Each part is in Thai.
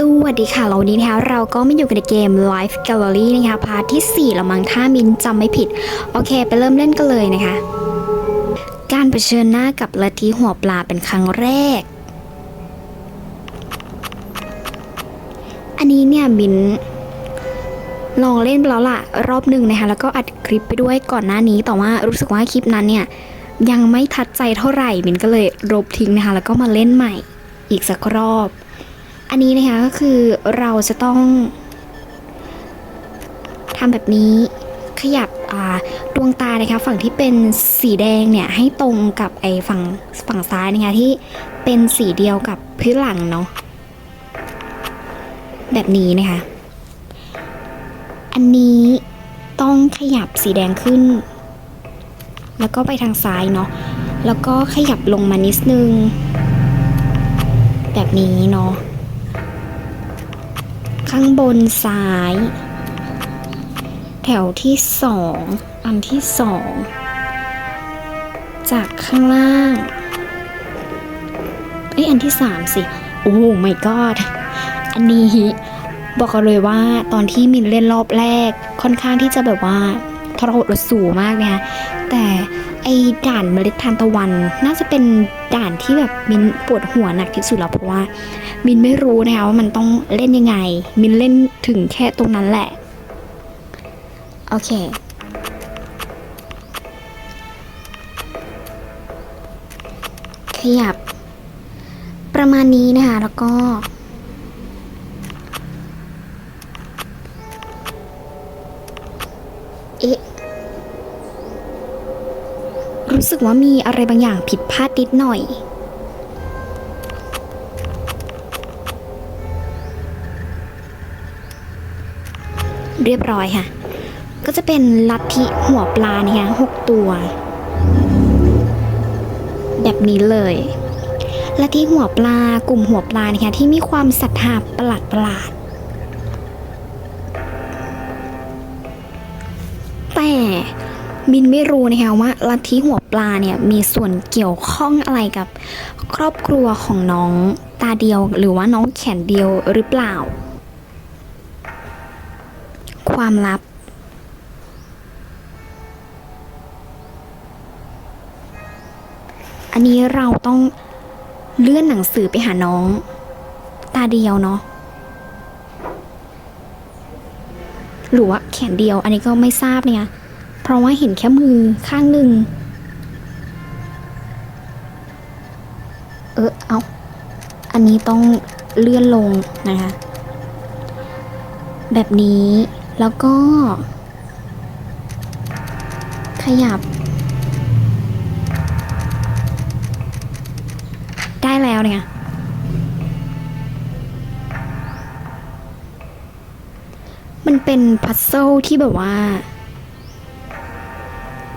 สวัสดีค่ะเราวันนี้นะคะเราก็มาอยู่กันในเกม Life Gallery นะคะพาร์ทที่ 4ละมังถ้ามินจำไม่ผิด โอเค ไปเริ่มเล่นกันเลยนะคะ การเผชิญหน้ากับลัทธิหัวปลาเป็นครั้งแรก อันนี้เนี่ยมินลองเล่นไปแล้วล่ะ รอบหนึ่งนะคะ แล้วก็อัดคลิปไปด้วยก่อนหน้านี้แต่ว่ารู้สึกว่าคลิปนั้นเนี่ย ยังไม่ทัดใจเท่าไหร่มินก็เลยลบทิ้งนะคะ แล้วก็มาเล่นใหม่อีกสักรอบ อันนี้นะคะก็คือเราจะต้องทำแบบนี้ขยับดวงตานะคะฝั่งที่เป็นสีแดงเนี่ยให้ตรงกับไอ้ฝั่งฝั่งซ้ายนะคะที่เป็นสีเดียวกับพื้นหลังเนาะแบบนี้นะคะ อันนี้ต้องขยับสีแดงขึ้น แล้วก็ไปทางซ้ายเนาะแล้วก็ขยับลงมานิดนึง แบบนี้เนาะ ข้างบนซ้าย แถวที่สองอันที่สองจากข้างล่างเอ้ยอันที่สามสิ โอ้ my god อันนี้บอกกันเลยว่าตอนที่มินเล่นรอบแรก ค่อนข้างที่จะแบบว่าทรหดรสูงมากนะคะแต่ไอด่านเมล็ดทานตะวัน น่าจะเป็นด่านที่แบบมินปวดหัวหนักที่สุดแล้วเพราะว่า มินไม่รู้นะคะว่ามันต้องเล่นยังไง มินเล่นถึงแค่ตรงนั้นแหละ โอเค ขยับ ประมาณนี้นะคะ แล้วก็ เอ๊ะ รู้สึกว่ามีอะไรบางอย่างผิดพลาดนิดหน่อย เรียบร้อยค่ะ ก็จะเป็นลัทธิหัวปลาเนี่ยหกตัว แบบนี้เลยลัทธิหัวปลากลุ่มหัวปลาเนี่ยที่มีความศรัทธาประหลาดประหลาดแต่มินไม่รู้นะคะว่าลัทธิหัวปลาเนี่ยมีส่วนเกี่ยวข้องอะไรกับครอบครัวของน้องตาเดียวหรือว่าน้องแขนเดียวหรือเปล่า ความลับ อันนี้เราต้องเลื่อนหนังสือไปหาน้อง ตาเดียวเนาะหรือว่าแขนเดียว อันนี้ก็ไม่ทราบเนี่ย เพราะว่าเห็นแค่มือข้างหนึ่ง เออเอาอันนี้ต้องเลื่อนลงนะคะ แบบนี้ แล้วก็ ขยับ ได้แล้วเนี่ย มันเป็นพัซเซิลที่แบบว่า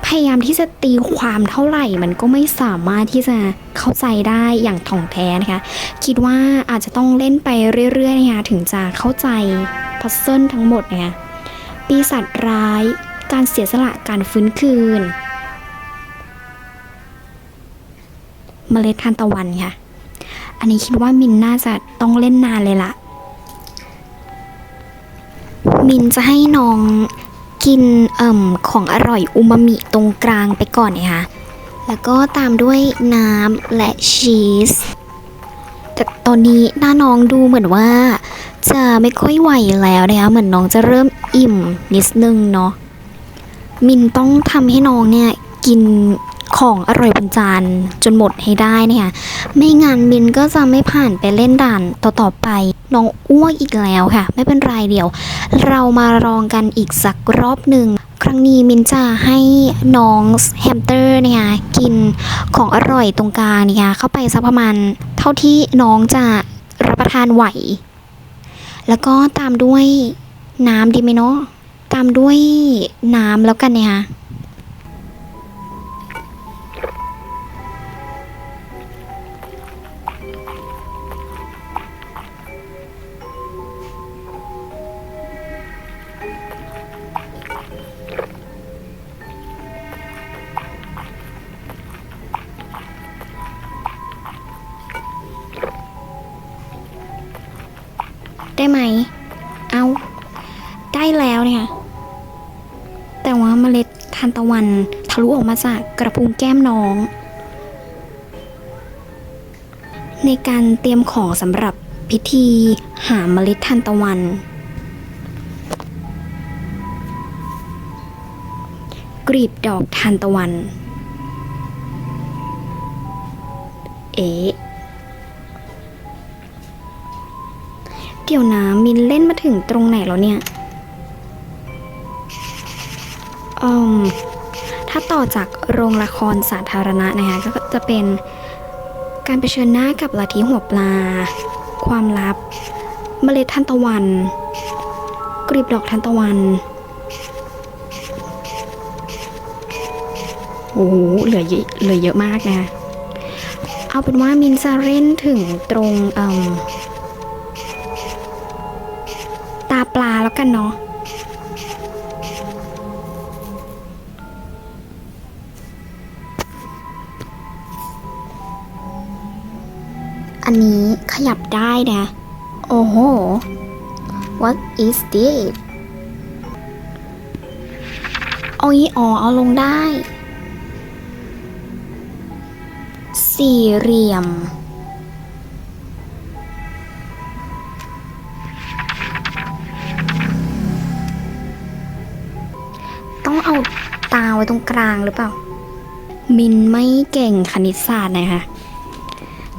พยายามที่จะตีความเท่าไหร่ มันก็ไม่สามารถที่จะเข้าใจได้อย่างถ่องแท้นะคะ คิดว่าอาจจะต้องเล่นไปเรื่อยๆนะคะถึงจะเข้าใจพัซเซิลทั้งหมดนะคะ ปีศาจร้าย การเสียสละการฟื้นคืน เมล็ดทานตะวันค่ะ อันนี้คิดว่ามินน่าจะต้องเล่นนานเลยละมินจะให้น้องกินเอ่มของอร่อยอูมามิตรงกลางไปก่อนนะคะแล้วก็ตามด้วยน้ำและชีสแต่ตอนนี้หน้าน้องดูเหมือนว่า จะไม่ค่อยไหวแล้วนะคะเหมือนน้องจะเริ่มอิ่มนิดนึงเนาะมินต้องทำให้น้องเนี่ยกินของอร่อยบนจานจนหมดให้ได้นี่ยไม่งั้นมินก็จะไม่ผ่านไปเล่นด่านต่อๆไปน้องอ้วกอีกแล้วค่ะ ไม่เป็นไรเดี๋ยว เรามาลองกันอีกสักรอบหนึ่งครั้งนี้มินจะให้น้องแฮมสเตอร์เนี่ยกินของอร่อยตรงกลางเนี่ยเข้าไปสักประมาณ เท่าที่น้องจะรับประทานไหว แล้วก็ตามด้วยน้ำดีไหมเนาะตามด้วยน้ำแล้วกันเนี่ยค่ะ ตะวัน ทะลุออกมาจากกระพุ้งแก้มน้อง ในการเตรียมของสำหรับพิธีหาเมล็ดทานตะวัน กรีบดอกทานตะวัน เอ๊ะเดี๋ยวนะมินเล่นมาถึงตรงไหนแล้วเนี่ย ถ้าต่อจากโรงละครสาธารณะนะคะก็จะเป็นการเผชิญหน้ากับลัทธิหัวปลา ความลับ เมล็ดทานตะวัน กรีบดอกทานตะวันโอ้โหเหลือเยอะเหลือเยอะมากนะเอาเป็นว่ามินจะเล่นถึงตรงเอ่มตาปลาแล้วกันเนาะ ยับได้นะ โอ้โห what is this โอ้ยอ๋อเอาลงได้ สี่เหลี่ยม ต้องเอาตาไว้ตรงกลางหรือเปล่า มินไม่เก่งคณิตศาสตร์นะคะ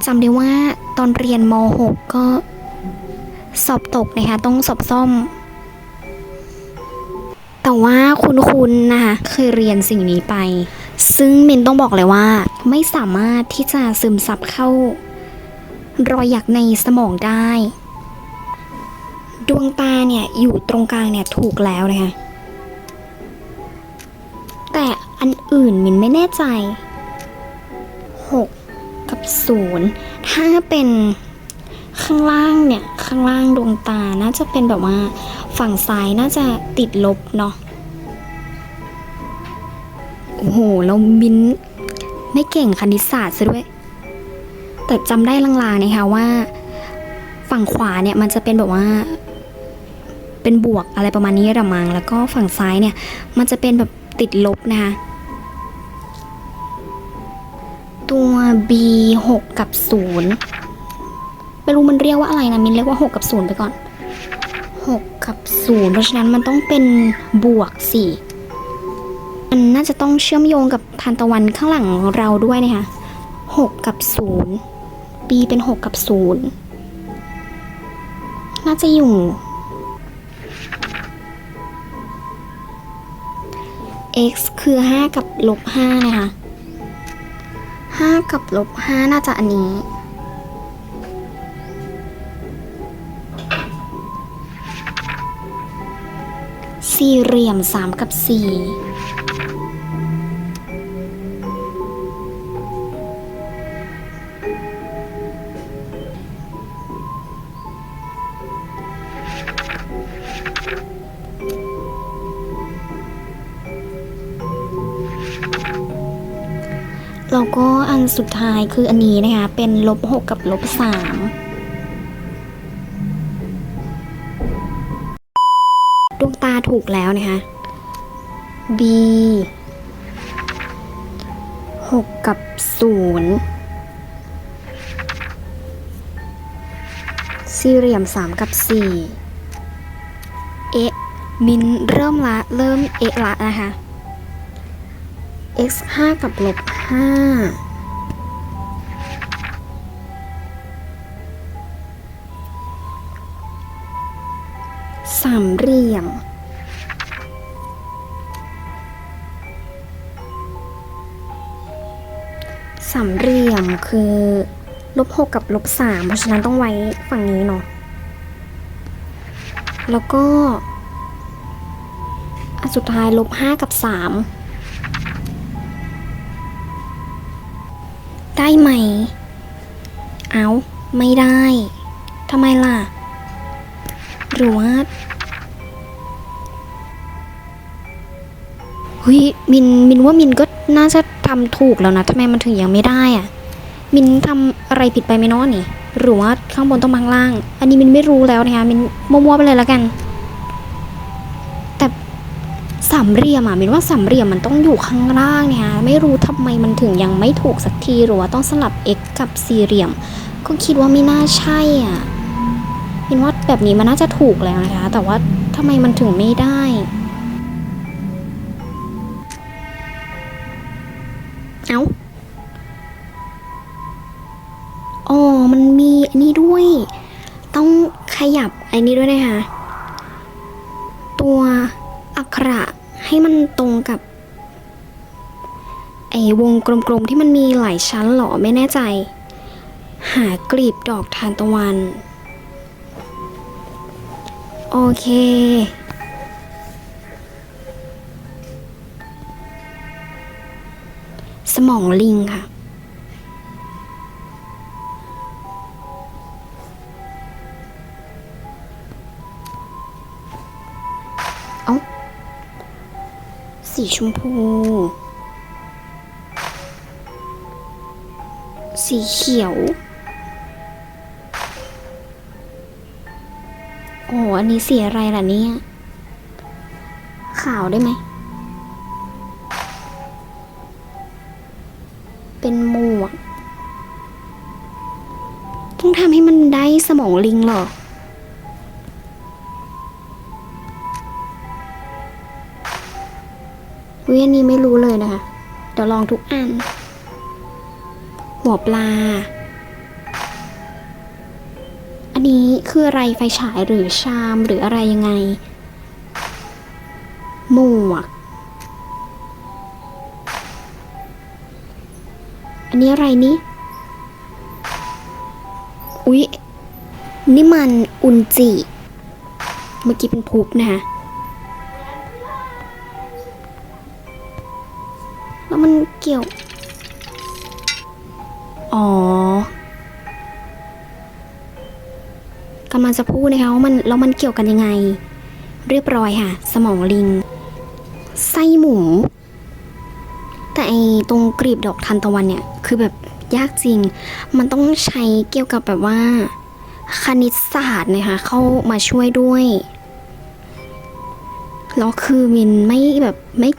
จำได้ว่าตอนเรียนม .6 ก็สอบตกนะคะ ต้องสอบซ่อม แต่ว่าคุณๆนะคะเคยเรียนสิ่งนี้ไป ซึ่งมินต้องบอกเลยว่า ไม่สามารถที่จะซึมซับเข้า รอยหยักในสมองได้ ดวงตาเนี่ย อยู่ตรงกลางเนี่ยถูกแล้วนะคะ แต่อันอื่นมินไม่แน่ใจ กับ0ถ้าเป็นข้างล่างเนี่ยข้างล่างดวงตาน่าจะเป็นแบบว่าฝั่งซ้ายน่าจะติดลบเนาะโอ้โหเรามินไม่เก่งคณิตศาสตร์ซะด้วย แต่จำได้ลางๆนะคะว่า ฝั่งขวาเนี่ยมันจะเป็นแบบว่า เป็นบวกอะไรประมาณนี้ระมัง แล้วก็ฝั่งซ้ายเนี่ย มันจะเป็นแบบติดลบนะคะ ตัว B 6กับ 0 ไม่รู้มันเรียกว่าอะไรนะ มินเรียกว่า 6 กับ 0 ไปก่อน 6 กับ 0 เพราะฉะนั้นมันต้องเป็นบวกสิมันน่าจะต้องเชื่อมโยงกับทานตะวันข้างหลังเราด้วยนะคะ6 กับ 0 B เป็น 6 กับ 0 น่าจะอยู่ x คือ 5 กับลบ5นะคะ 5 กับลบ5น่าจะอันนี้ สี่เหลี่ยม 3 กับ 4 นสุดท้ายคืออันนี้นะคะ เป็นลบ6กับลบ3ดวงตาถูกแล้วนะคะ B 6กับ0สี่เหลี่ยม3กับ4เอ๊ะมินเริ่มละ เริ่มเอะละนะคะ x 5กับลบ5 สามเหลี่ยม สามเหลี่ยมคือลบหกกับลบสามเพราะฉะนั้นต้องไว้ฝั่งนี้เนาะ แล้วก็อันสุดท้ายลบห้ากับสามได้ไหม เอา ไม่ได้ทำไมล่ะ หรือว่า เฮ้ยมินมินว่ามินก็น่าจะทำถูกแล้วนะทำไมมันถึงยังไม่ได้อะมินทำอะไรผิดไปไหมน้อนี่ หรือว่าข้างบนต้องมาข้างล่าง อันนี้มินไม่รู้แล้วนะคะมินมั่วๆไปเลยแล้วกัน แต่สามเหลี่ยมอะมินว่าสามเหลี่ยมมันต้องอยู่ข้างล่างเนี่ยไม่รู้ทำไมมันถึงยังไม่ถูกสักทีหรือว่าต้องสลับ x กับสี่เหลี่ยม ก็คิดว่าไม่น่าใช่อะมินว่าแบบนี้มันน่าจะถูกแล้วนะคะ แต่ว่าทำไมมันถึงไม่ได้ เอ้าอ๋อ มันมีอันนี้ด้วย ต้องขยับไอ้นี้ด้วยนะคะ ตัวอักขระให้มันตรงกับไอ้วงกลมๆที่มันมีหลายชั้นหรอไม่แน่ใจ หากลีบดอกทานตะวัน โอเค มองลิงค่ะ เอ้า สีชมพู สีเขียว โอ้อันนี้สีอะไรล่ะเนี่ย ขาวได้ไหม มองลิงเหรอวิอันนี้ไม่รู้เลยนะคะ เดี๋ยวลองทุกอัน หัวปลา อันนี้คืออะไรไฟฉายหรือชามหรืออะไรยังไง หมวก อันนี้อะไรนี่ นี่มันอุนจิ เมื่อกี้เป็นพุบนะคะแล้วมันเกี่ยว อ๋อกำลังจะพูดนะคะว่ามันแล้วมันเกี่ยวกันยังไง เรียบร้อยค่ะ สมองลิง ไส้หมู แต่ไอตรงกรีบดอกทานตะวันเนี่ย คือแบบยากจริง มันต้องใช้เกี่ยวกับแบบว่า คณิตศาสตร์นะคะ เข้ามาช่วยด้วยแล้วคือมินไม่แบบไม่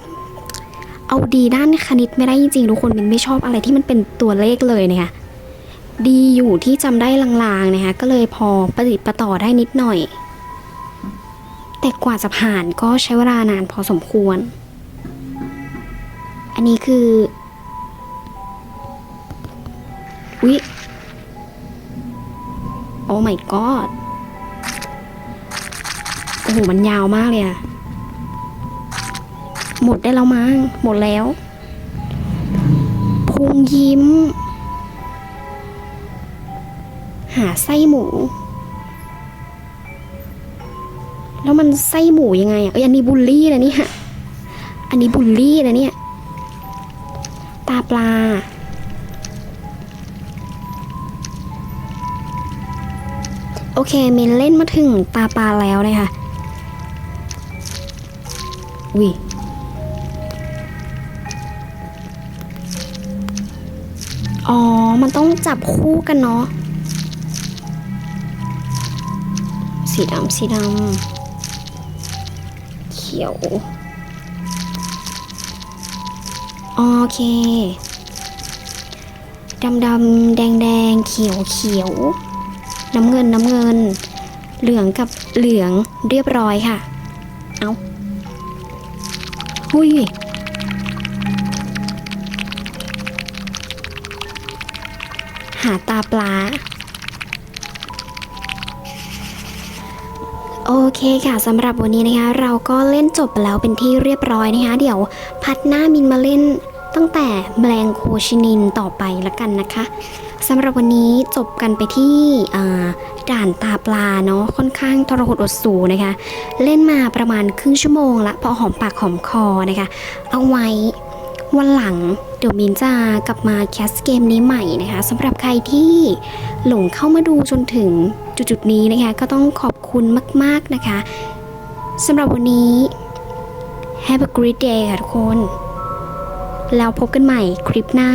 เอาดีด้านคณิตไม่ได้จริงๆทุกคนมินไม่ชอบอะไรที่มันเป็นตัวเลขเลยนะคะดีอยู่ที่จำได้ลางๆนะคะก็เลยพอประติดประต่อได้นิดหน่อย แต่กว่าจะผ่านก็ใช้เวลานานพอสมควร อันนี้คืออุ๊ยโอ้ my god โอ้โหมันยาวมากเลยอะหมดได้แล้วมั้งหมดแล้วพุงยิ้ม หาไส้หมู แล้วมันไส้หมูยังไงอะเอ้ยอันนี้บูลลี่นะเนี่ยอันนี้บูลลี่นะเนี่ย ตาปลา เคเมนเล่นมาถึงตาปลาแล้วนะคะอุ้ยอ๋อ มันต้องจับคู่กันเนาะ สีดำสีดำ เขียว โอเค ดำดำแดงแดงเขียวเขียว น้ำเงินน้ำเงิน เหลืองกับเหลืองเรียบร้อยค่ะ เอาหุยหาตาปลา โอเคค่ะสำหรับวันนี้นะคะ เราก็เล่นจบแล้วเป็นที่เรียบร้อยนะคะ เดี๋ยวพัดหน้ามินมาเล่นตั้งแต่แมลงโคชินินต่อไปละกันนะคะ สำหรับวันนี้จบกันไปที่ด่านตาปลาเนาะค่อนข้างทรหดอดสูนะคะ เล่นมาประมาณครึ่งชั่วโมงละพอหอมปากหอมคอนะคะ เอาไว้วันหลังเดี๋ยวมินจะกลับมาแคสเกมนี้ใหม่นะคะสำหรับใครที่หลงเข้ามาดูจนถึงจุดๆนี้นะคะ ก็ต้องขอบคุณมากๆนะคะสำหรับวันนี้ Have a great day ค่ะทุกคน แล้วพบกันใหม่คลิปหน้า